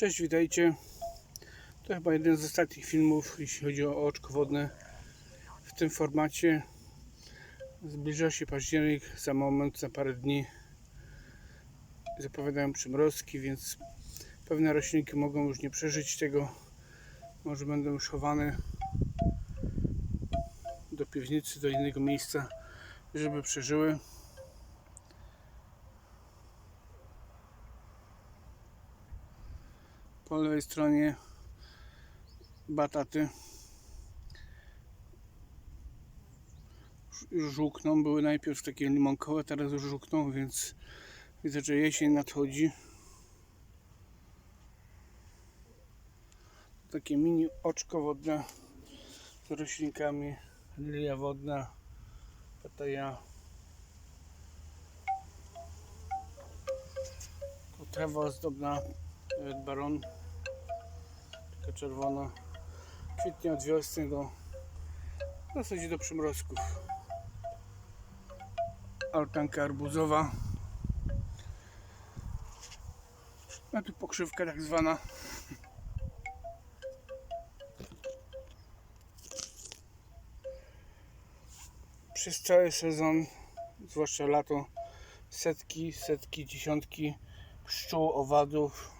Cześć, witajcie. To chyba jeden z ostatnich filmów, jeśli chodzi o oczko wodne w tym formacie. Zbliża się październik, za moment, za parę dni zapowiadają przymrozki, więc pewne roślinki mogą już nie przeżyć tego. Może będą już chowane do piwnicy, do innego miejsca, żeby przeżyły. Po lewej stronie bataty już żółkną, były najpierw takie limonkowe, teraz już żółkną, więc widzę, że jesień nadchodzi. Takie mini oczko wodne z roślinkami, lilia wodna, pataja. Trawa ozdobna, Baron, taka czerwona. Kwitnie od wiosny do w zasadzie do przymrozków. Altanka arbuzowa. A tu pokrzywka tak zwana. Przez cały sezon, zwłaszcza lato, setki, setki, dziesiątki pszczół, owadów,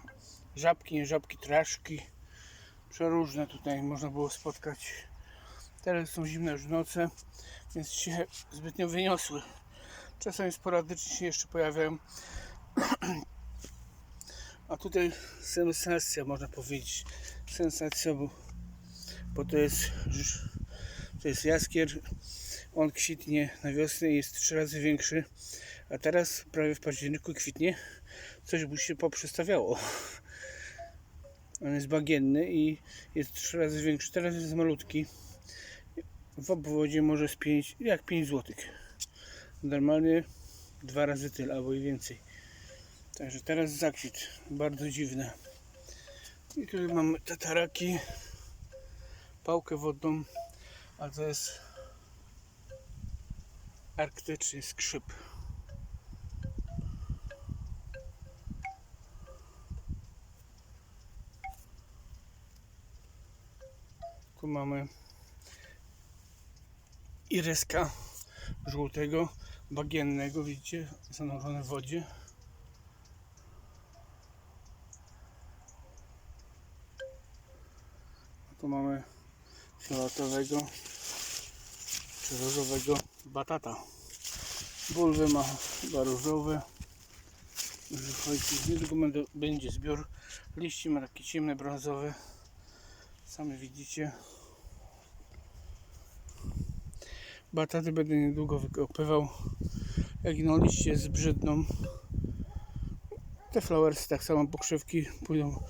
żabki, nie żabki, traszki. Przeróżne tutaj można było spotkać. Teraz są zimne już noce, więc się zbytnio wyniosły. Czasami sporadycznie się jeszcze pojawiają. A tutaj sensacja, można powiedzieć. Sensacja, bo, bo to jest to jest jaskier. On kwitnie na wiosnę jest trzy razy większy. A teraz prawie w październiku kwitnie. Coś by się poprzestawiało. On jest bagienny i jest trzy razy większy. Teraz jest malutki. W obwodzie może z 5, jak 5 zł. Normalnie dwa razy tyle albo i więcej. Także teraz zakwit. Bardzo dziwne. I tutaj mamy tataraki. Pałkę wodną. A to jest arktyczny skrzyp. Tu mamy iryska żółtego, bagiennego, widzicie, zanurzone w wodzie. Tu mamy fioletowego czy różowego batata. Bulwy ma chyba różowe. Chodzi, niedługo będzie zbiór liści, ma takie ciemne, brązowe. Sami widzicie. Bataty będę niedługo wykopywał. Jak no liście zbrzydną. Te flowersy, tak samo pokrzywki pójdą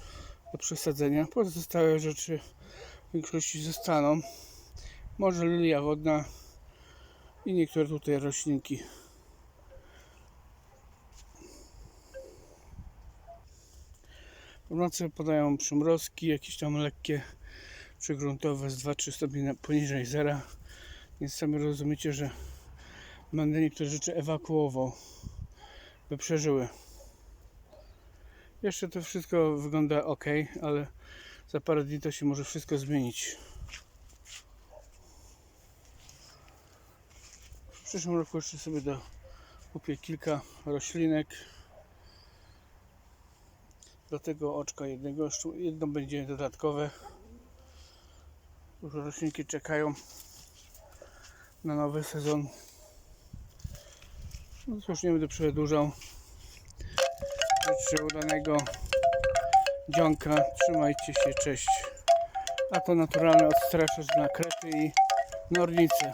do przesadzenia. Pozostałe rzeczy w większości zostaną. Może lilia wodna i niektóre tutaj roślinki. W nocy podają przymrozki, jakieś tam lekkie przygruntowe z 2-3 stopnie poniżej zera. Więc sami rozumiecie, że będę niektóre rzeczy ewakuował, by przeżyły. Jeszcze to wszystko wygląda ok, ale za parę dni to się może wszystko zmienić. W przyszłym roku jeszcze sobie do, kupię kilka roślinek. Do tego oczka jednego, jedno będzie dodatkowe. Już roślinki czekają na nowy sezon. No już nie będę przedłużał. Życzę udanego dzionka. Trzymajcie się, cześć. A to naturalny odstraszacz na krety i nornice.